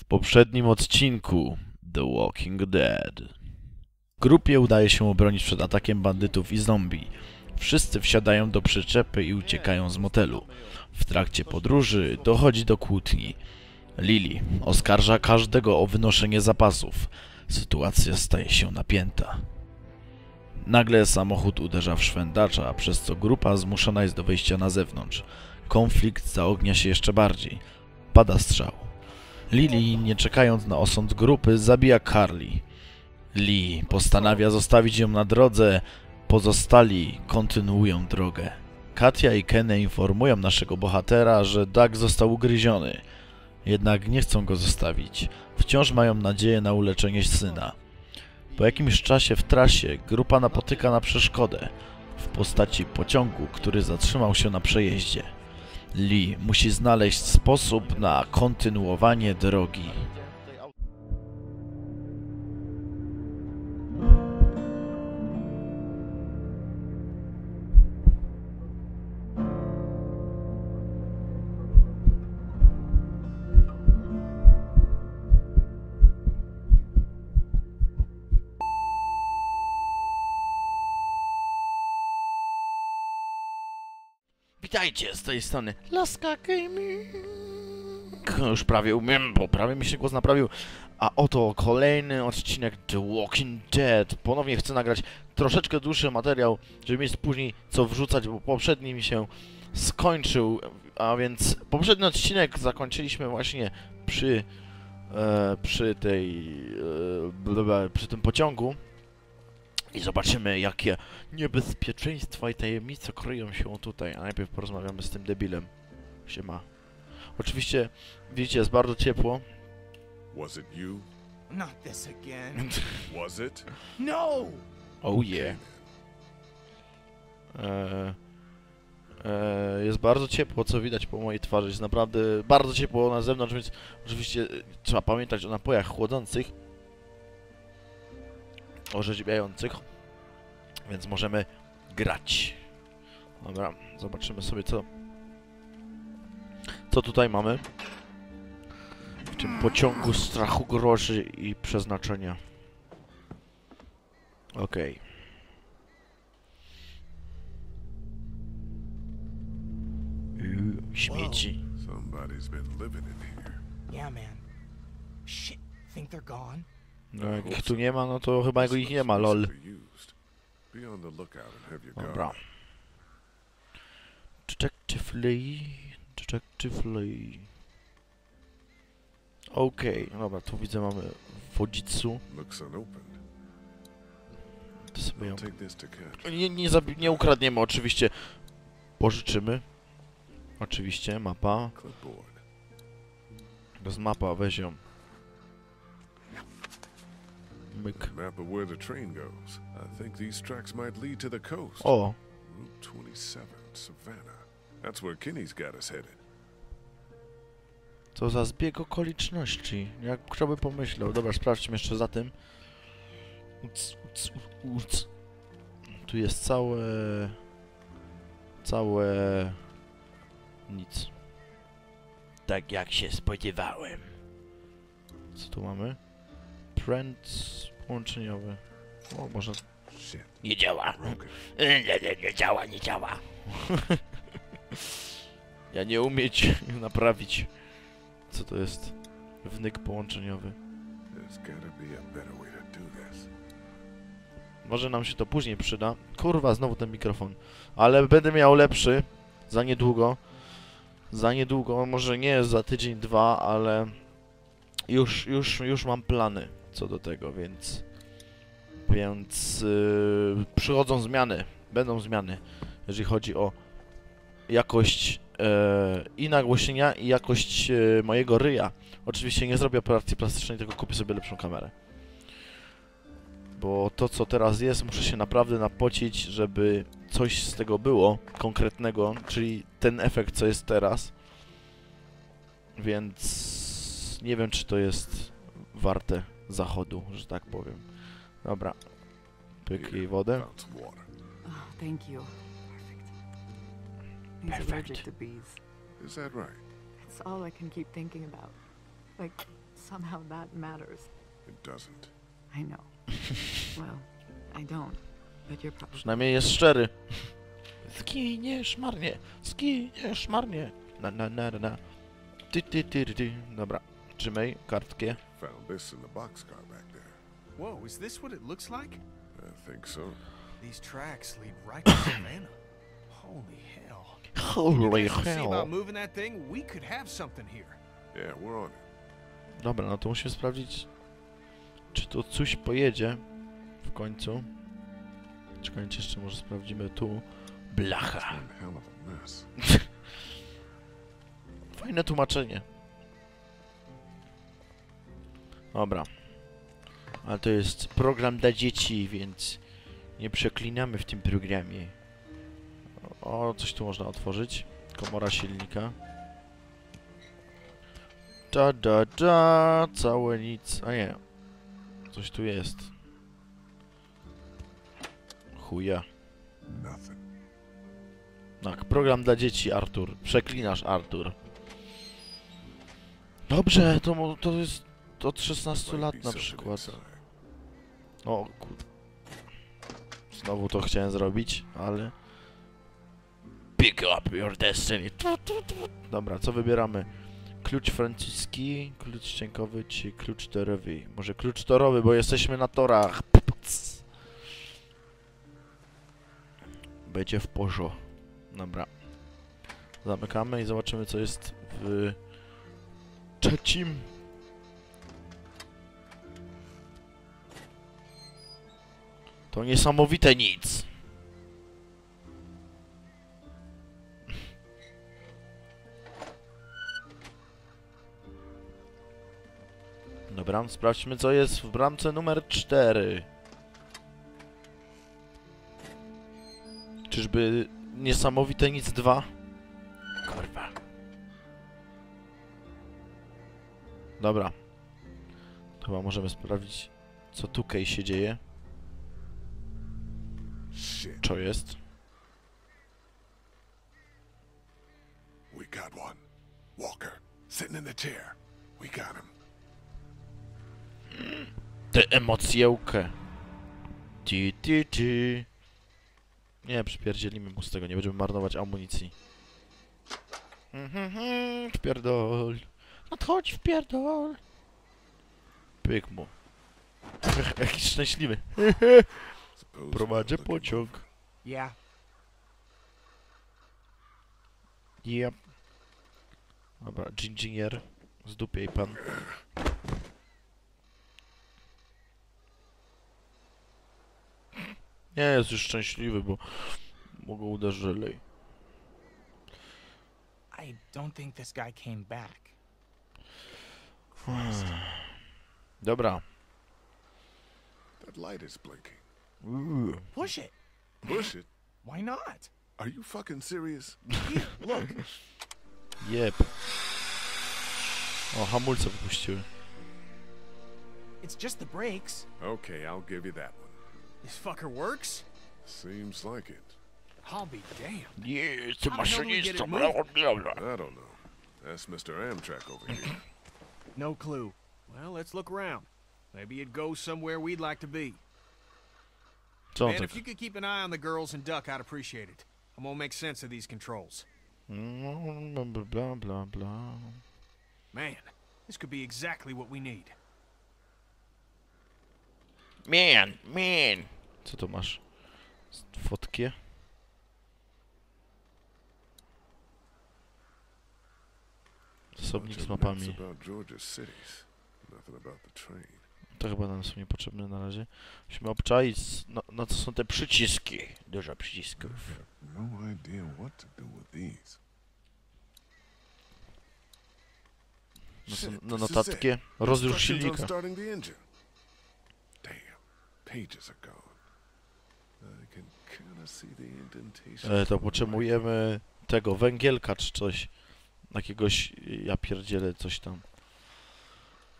W poprzednim odcinku The Walking Dead. Grupie udaje się obronić przed atakiem bandytów i zombie. Wszyscy wsiadają do przyczepy i uciekają z motelu. W trakcie podróży dochodzi do kłótni. Lily oskarża każdego o wynoszenie zapasów. Sytuacja staje się napięta. Nagle samochód uderza w szwendacza, przez co grupa zmuszona jest do wyjścia na zewnątrz. Konflikt zaognia się jeszcze bardziej. Pada strzał. Lily, nie czekając na osąd grupy, zabija Carly. Lee postanawia zostawić ją na drodze, pozostali kontynuują drogę. Katia i Kenny informują naszego bohatera, że Doug został ugryziony. Jednak nie chcą go zostawić. Wciąż mają nadzieję na uleczenie syna. Po jakimś czasie w trasie grupa napotyka na przeszkodę w postaci pociągu, który zatrzymał się na przejeździe. Lee musi znaleźć sposób na kontynuowanie drogi. Witajcie z tej strony Laska Gaming. Już prawie umiem, bo prawie mi się głos naprawił. A oto kolejny odcinek The Walking Dead. Ponownie chcę nagrać troszeczkę dłuższy materiał, żeby mieć później co wrzucać, bo poprzedni mi się skończył. A więc poprzedni odcinek zakończyliśmy właśnie przy, e, przy tej, e, przy tym pociągu. I zobaczymy, jakie niebezpieczeństwa i tajemnice kryją się tutaj. A najpierw porozmawiamy z tym debilem. Siema. Oczywiście, widzicie, jest bardzo ciepło. Was it you? Not this again. Was it? No! Oh yeah. Eee, eee, jest bardzo ciepło, co widać po mojej twarzy. Jest naprawdę bardzo ciepło na zewnątrz, więc oczywiście trzeba pamiętać o napojach chłodzących. Orzeźwiających. Więc możemy grać. Dobra, zobaczymy sobie co... Co tutaj mamy. W tym pociągu strachu, groży i przeznaczenia. Okej. Yy, Śmieci. Somebody's been living in here. Yeah, man. Shit. Think they're gone? No jak ich tu nie ma, no to chyba go ich nie ma, lol. Dobra. Detective Lee. Detective Lee. Okej, dobra, tu widzę mamy unopened. To sobie ją... Nie, nie, nie ukradniemy, oczywiście. Pożyczymy. Oczywiście, mapa. To jest mapa, weź ją. Myk. Map of where the train goes. I think these tracks might lead to the coast. O, Route 27, Savannah. That's where Kenny's got us headed. Co za zbieg okoliczności. Jak kto by pomyślał. Dobra, sprawdźmy jeszcze za tym. Uc, uc, uc. Tu jest całe... Całe... Nic. Tak jak się spodziewałem. Co tu mamy? Pręd połączeniowy. O, może... Nie działa. Nie, nie, nie działa, nie działa. ja nie umieć naprawić. Co to jest? Wnyk połączeniowy. Może nam się to później przyda. Kurwa, znowu ten mikrofon. Ale będę miał lepszy. Za niedługo. Za niedługo, może nie za tydzień, dwa, ale już, już, już mam plany co do tego, więc więc yy, przychodzą zmiany, będą zmiany, jeżeli chodzi o jakość e, i nagłośnienia i jakość e, mojego ryja. Oczywiście nie zrobię operacji plastycznej, tylko kupię sobie lepszą kamerę. Bo to, co teraz jest, muszę się naprawdę napocić, żeby coś z tego było konkretnego, czyli ten efekt, co jest teraz. Więc nie wiem, czy to jest warte zachodu, że tak powiem. Dobra. Pyk jej wodę. Oh, thank you. He's allergic to bees. Is that right? It's all I can keep thinking about. Like, somehow that matters. It doesn't. I know. well, I don't. But you're probably Przynajmniej jest szczery. Zginiesz marnie, zginiesz marnie. Na na na na, ty ty ty, ty. Dobra, trzymaj kartkę. Found this in the boxcar back there. Whoa, is this what it looks like? I think so. These tracks lead right to Savannah. Holy hell. Holy hell. about moving that thing? We could have something here. Yeah, we're on it. Dobra, no to musimy sprawdzić, czy tu coś pojedzie w końcu. Czekajcie, jeszcze może sprawdzimy tu. Blacha. One hell of a mess. Fajne tłumaczenie. Dobra. Ale to jest program dla dzieci, więc nie przeklinamy w tym programie. O, coś tu można otworzyć. Komora silnika. Da da da, całe nic. A nie. Coś tu jest. Chuja. Tak, program dla dzieci, Artur. Przeklinasz, Artur. Dobrze, to, to jest od 16 Might lat na przykład. O kur... Znowu to chciałem zrobić, ale... Pick up your destiny. Dobra, co wybieramy? Klucz francuski, klucz szczękowy czy klucz torowy? Może klucz torowy, bo jesteśmy na torach. Będzie w porzo. Dobra. Zamykamy i zobaczymy co jest w trzecim. To niesamowite nic. Dobra, sprawdźmy co jest w bramce numer 4. Czyżby niesamowite nic 2? Kurwa. Dobra. Chyba możemy sprawdzić co tutaj się dzieje. Co jest? We got one. Walker, sitting in the chair. We got him. Tę emocjełkę. Ti, ti, ti. Nie, przypierdzielimy mu z tego, nie będziemy marnować amunicji. Mhm, mhm, Wpierdol. Nadchodź, wpierdol. Pyk mu. Jakiś szczęśliwy. Prowadzę pociąg. Yeah. Yep. Dobra, inżynier. Zdupiej pan. Nie jest już szczęśliwy, bo mogą uderzyli. I don't think this guy came back. Dobra. That light is blinking. Uuu. Push it. Push it. Why not? Are you fucking serious? Here, look. Jep. O, hamulce wypuściły. It's just the brakes. Okay, I'll give you that one. This fucker works? Seems like it. I'll be damned. Jest, How the hell do we get I don't know. That's Mr. Amtrak over here. No clue. Well, let's look around. Maybe it goes somewhere we'd like to be. Co Man, tak? if you could keep an eye on the girls and Duck, I'd appreciate it. I'm gonna make sense of these controls. Mm, Bla, bla, bla, bla, bla. Man, this could be exactly what we need. Man, man. Co to masz? S- Fotkie? Zasobnik Bunch z of maps mapami. To chyba nam są niepotrzebne na razie. Musimy obczaić, na, na co są te przyciski. Dużo przycisków. No idea what to do with these. No, są, no notatkie. Rozrusz silnika. E, to potrzebujemy tego, węgielka czy coś. Jakiegoś, ja pierdzielę, coś tam.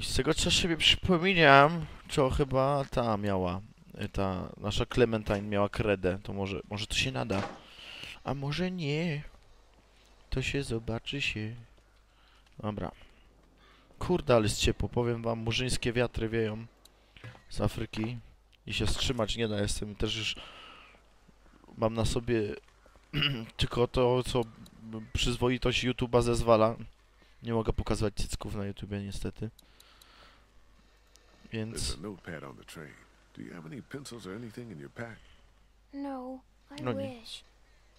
I z tego co sobie przypominam, to chyba ta miała, e, ta nasza Clementine miała kredę, to może, może to się nada. A może nie. To się zobaczy się. Dobra. Kurde, ale jest ciepło, powiem wam, murzyńskie wiatry wieją z Afryki i się wstrzymać nie da, jestem też już mam na sobie tylko to, co przyzwoitość YouTube'a zezwala. Nie mogę pokazywać cycków na YouTubie niestety. There's a notepad on the train. Do you have any pencils or anything in your pack? No, I No nie. wish.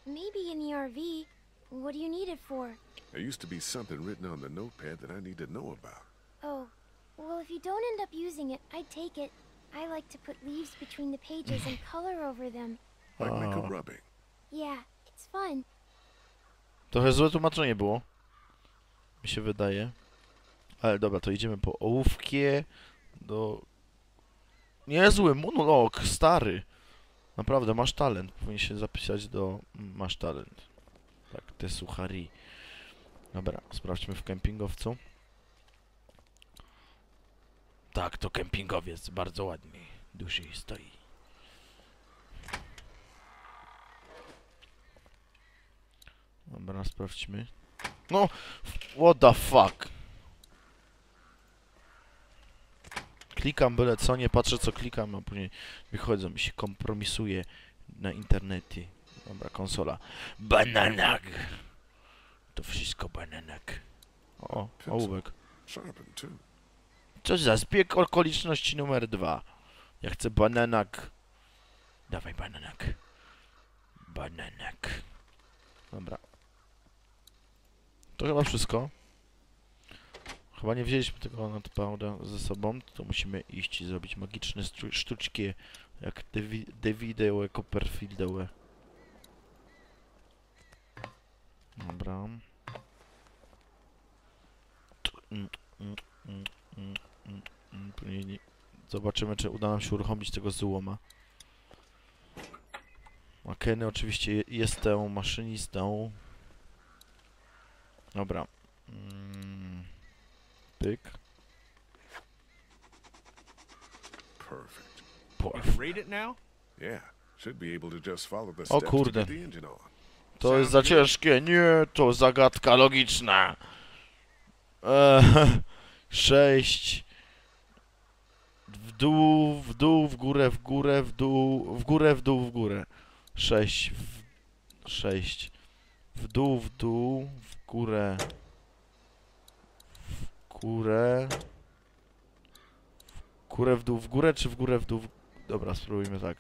Maybe in the RV. What do you need it for? There used to be something written on the notepad that I need to know about. Oh, well, if you don't end up using it, I'd take it. I like to put leaves between the pages and color over them. Like make a Ah. rubbing. Yeah, it's fun. trochę złe tłumaczenie było. Mi się wydaje. Ale dobra, to idziemy po ołówkie do... Niezły monolog, stary. Naprawdę, masz talent. Powinien się zapisać do... Masz talent. Tak, te suchari. Dobra, sprawdźmy w kempingowcu. Tak, to kempingowiec, bardzo ładnie. Duży stoi. Dobra, sprawdźmy. No, what the fuck? Klikam byle co, nie patrzę co klikam, a później wychodzą mi się kompromisuje na internecie. Dobra, konsola. Bananak! To wszystko bananak. O, ołówek. Co za zbieg okoliczności numer dwa. Ja chcę bananak. Dawaj bananak. Bananak. Dobra. To chyba wszystko. Chyba nie wzięliśmy tego notepauda ze sobą, to musimy iść i zrobić magiczne sztu- sztuczki jak Davi- Davidełe Copperfieldełe. Dobra. Mm, mm, mm, Zobaczymy, czy uda nam się uruchomić tego złoma. A Kenny oczywiście je- jest tą maszynistą. Dobra. Pyk. Perfect. You can read it now? Yeah. Should be able to just follow the O steps to kurde. get the engine on. To jest za ciężkie. Nie, to zagadka logiczna. Eee, sześć. W dół, w dół, w górę, w górę, w dół, w górę, w dół, w górę. Sześć. W, sześć. W dół, w dół, w górę. Górę. W górę, w dół, w górę, czy w górę, w dół? W... Dobra, spróbujmy tak.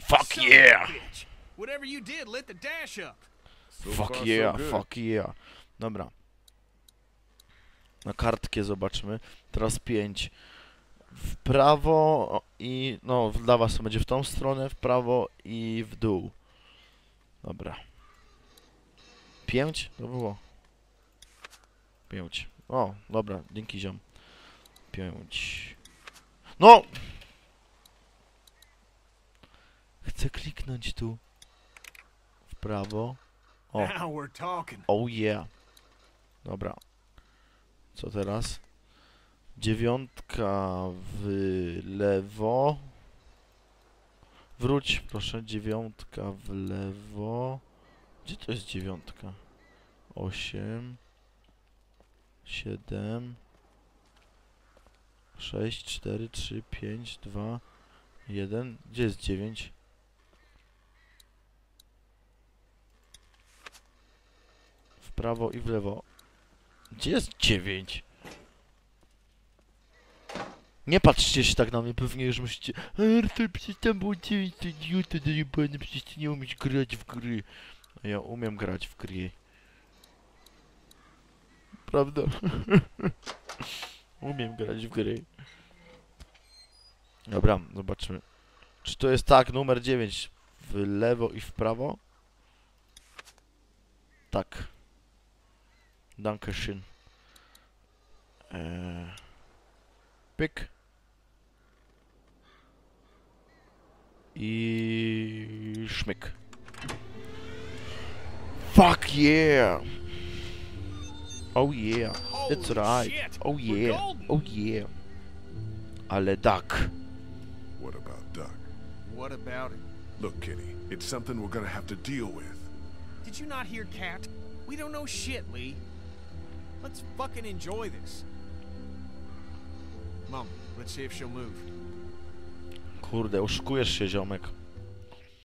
Fuck yeah! bitch. Whatever you did lit the dash up. So Fuck yeah, fuck yeah. Dobra. Na kartkę zobaczmy. Teraz 5. W prawo i... No, dla was to będzie w tą stronę, w prawo i w dół. Dobra. 5? To było. 5. O, dobra, dzięki ziom. 5. No! Chcę kliknąć tu. W prawo. O. Oh yeah. Dobra. Co teraz? Dziewiątka w lewo. Wróć, proszę. Dziewiątka w lewo. Gdzie to jest dziewiątka? Osiem. Siedem. Sześć, cztery, trzy, pięć, dwa, jeden. Gdzie jest dziewięć? W prawo i w lewo. Gdzie jest 9? Nie patrzcie się tak na mnie, pewnie już myślicie Arthur, przecież tam było 9, to idiota dojebany, przecież ty nie umiesz grać w gry. Ja umiem grać w gry. Prawda? umiem grać w gry. Dobra, zobaczymy. Czy to jest tak, numer 9 w lewo i w prawo? Tak. Dankeschön. Eee. Pyk. I szmyk. Fuck yeah! Oh yeah, it's Holy right. shit, Oh yeah, oh yeah. Ale duck. What about Duck? What about it? Look, Kitty, it's something we're gonna have to deal with. Did you not hear Cat? We don't know shit, Lee. Let's fucking enjoy this. Mom, let's see if she'll move. Kurde, oszukujesz się, ziomek.